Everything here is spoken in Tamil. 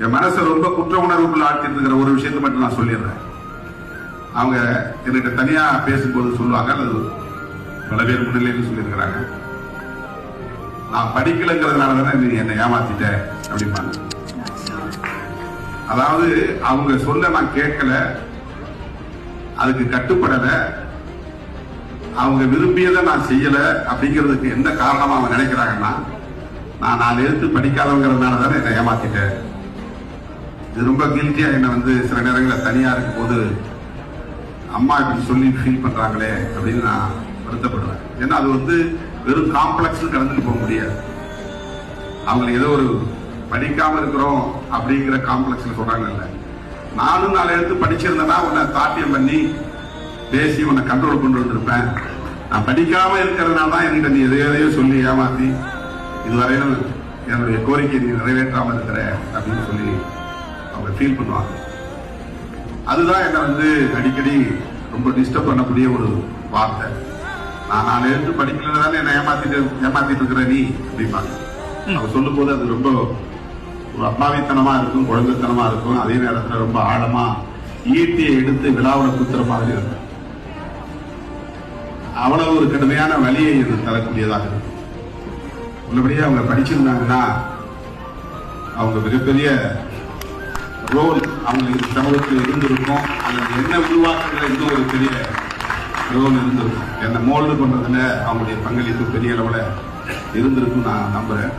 என் மனசை ரொம்ப குற்ற உணர்வுக்குள்ள ஆட்டிட்டு இருக்கிற ஒரு விஷயத்தை மட்டும் நான் சொல்லிடுறேன். அவங்க என்கிட்ட தனியா பேசும்போது சொல்லுவாங்க அல்லது பல பேர் முன்னிலையில் சொல்லியிருக்கிறாங்க. நான் படிக்கலைங்கிறதுனால தானே நீ என்னை ஏமாத்திட்ட அப்படிம்பாங்க. அதாவது அவங்க சொல்ல நான் கேட்கல அதுக்கு கட்டுப்படல அவங்க விரும்பியதை நான் செய்யல அப்படிங்கிறதுக்கு என்ன காரணமா அவங்க நினைக்கிறாங்கன்னா நான் நாலு எழுத்து படிக்காதவங்கிறதுனால தானே என்னை ஏமாத்திட்டேன் இது ரொம்ப கில்ட்டியா என்ன வந்து சில நேரங்களில் தனியா இருக்கும் போது அம்மா இப்படி சொல்லி ஃபீல் பண்றாங்களே அப்படின்னு நான் வருத்தப்படுவேன். ஏன்னா அது வந்து வெறும் காம்ப்ளெக்ஸ் கடந்துட்டு போக முடியாது. அவங்களுக்கு ஏதோ ஒரு படிக்காம இருக்கிறோம் அப்படிங்கிற காம்ப்ளெக்ஸ்ல சொல்றாங்கல்ல. நானும் நாலு எடுத்து படிச்சிருந்தேன்னா உன்னை தாட்டியம் பண்ணி பேசி உன்னை கண்ட்ரோல் கொண்டு வந்திருப்பேன். நான் படிக்காம இருக்கிறதுனால தான் என்கிட்ட நீ எதையோ எதையோ சொல்லி ஏமாத்தி இதுவரையிலும் என்னுடைய கோரிக்கை நீ நிறைவேற்றாம இருக்கிற அப்படின்னு சொல்லி ஃபீல் பண்ணுவாங்க. அதுதான் என்னை வந்து அடிக்கடி ரொம்ப டிஸ்டர்ப் பண்ணக்கூடிய ஒரு வார்த்தை. நான் நாலு எழுத்து படிக்கலன்னு என்னை ஏமாத்திட்டு ஏமாத்திட்டு இருக்கிற நீ அப்படிம்பாங்க. அவங்க சொல்லும் போது அது ரொம்ப ஒரு அப்பாவித்தனமா இருக்கும் குழந்தைத்தனமா இருக்கும். அதே நேரத்துல ரொம்ப ஆழமா ஈட்டியை எடுத்து விழாவில குத்துற மாதிரி இருக்கும். அவ்வளவு ஒரு கடுமையான வழியை இது தரக்கூடியதாக இருக்கும். உள்ளபடியே அவங்க படிச்சிருந்தாங்கன்னா அவங்க மிகப்பெரிய ரோல் அவங்களுக்கு சமூகத்தில் இருந்திருக்கும். அதில் என்ன உருவாக்குறதுல இன்னும் ஒரு பெரிய ரோல் இருந்திருக்கும். என்னை மோல்டு பண்றதுல அவங்களுடைய பங்களிப்பு பெரிய அளவில் இருந்திருக்கும் நான் நம்புறேன்.